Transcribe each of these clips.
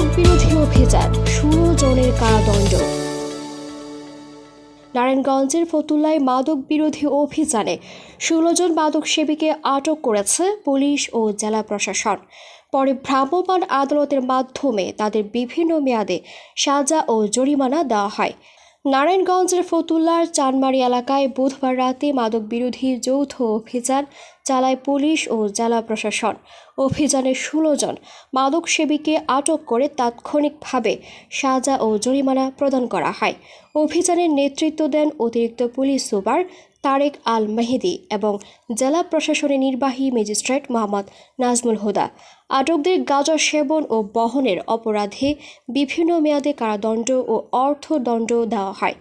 মাদক বিরোধী অভিযান ষোলো জনের কারাদণ্ড। নারায়ণগঞ্জের ফতুল্লায় মাদক বিরোধী অভিযানে ষোলো জন মাদক সেবীকে আটক করেছে পুলিশ ও জেলা প্রশাসন। পরে ভ্রাম্যমাণ আদালতের মাধ্যমে তাদের বিভিন্ন মেয়াদে সাজা ও জরিমানা দেওয়া হয়। নারায়ণগঞ্জের ফতুল্লার চানমারি এলাকায় বুধবার রাতে মাদক বিরোধী যৌথ অভিযান চালায় পুলিশ ও জেলা প্রশাসন। অভিযানে ষোলো জন মাদক সেবীকে আটক করে তাৎক্ষণিকভাবে সাজা ও জরিমানা প্রদান করা হয়। অভিযানের নেতৃত্ব দেন অতিরিক্ত পুলিশ সুপার তারেক আল মেহেদি এবং জেলা প্রশাসনের নির্বাহী ম্যাজিস্ট্রেট মোহাম্মদ নাজমুল হুদা। আটকদের গাঁজা সেবন ও বহনের অপরাধে বিভিন্ন মেয়াদে কারাদণ্ড ও অর্থদণ্ড দেওয়া হয়।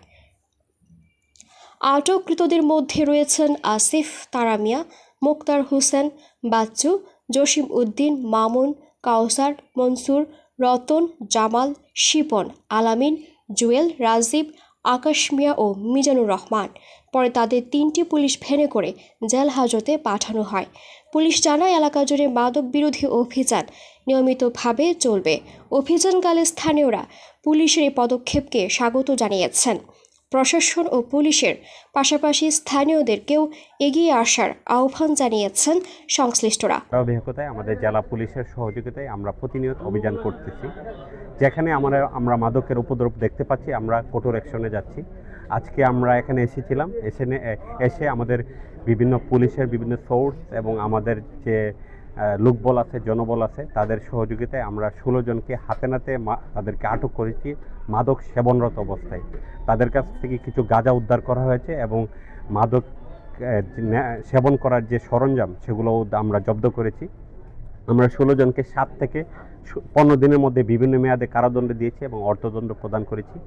আটককৃতদের মধ্যে রয়েছেন আসিফ তারামিয়া মুক্তার হোসেন, বাচ্চু, জসিম উদ্দিন, মামুন, কাউসার, মনসুর, রতন, জামাল, শিপন, আলামিন, জুয়েল, রাজীব, আকাশ মিয়া ও মিজানুর রহমান। পরে তাদের তিনটি পুলিশ ভ্যানে করে জেল হাজতে পাঠানো হয়। পুলিশ জানায়, এলাকা জুড়ে মাদক বিরোধী অভিযান নিয়মিতভাবে চলবে। অভিযানকালে স্থানীয়রা পুলিশের এই পদক্ষেপকে স্বাগত জানিয়েছেন। প্রশাসন ও পুলিশের পাশাপাশি স্থানীয়দেরকেও এগিয়ে আসার আহ্বান জানিয়েছেন সংশ্লিষ্টরা। ধারাবাহিকতায় আমাদের জেলা পুলিশের সহযোগিতায় আমরা প্রতিনিয়ত অভিযান করতেছি। যেখানে আমরা আমরা মাদকের উপদ্রব দেখতে পাচ্ছি, আমরা কঠোর অ্যাকশনে যাচ্ছি। আজকে আমরা এখানে এসেছিলাম, এসে এসে আমাদের বিভিন্ন পুলিশের বিভিন্ন সোর্স এবং আমাদের যে লোকবল আছে, জনবল আছে, তাদের সহযোগিতায় আমরা ষোলো জনকে হাতে নাতে তাদেরকে আটক করেছি মাদক সেবনরত অবস্থায়। তাদের কাছ থেকে কিছু গাঁজা উদ্ধার করা হয়েছে এবং মাদক সেবন করার যে সরঞ্জাম সেগুলো আমরা জব্দ করেছি। আমরা ষোলো জনকে সাত থেকে পনেরো দিনের মধ্যে বিভিন্ন মেয়াদে কারাদণ্ড দিয়েছি এবং অর্থদণ্ড প্রদান করেছি।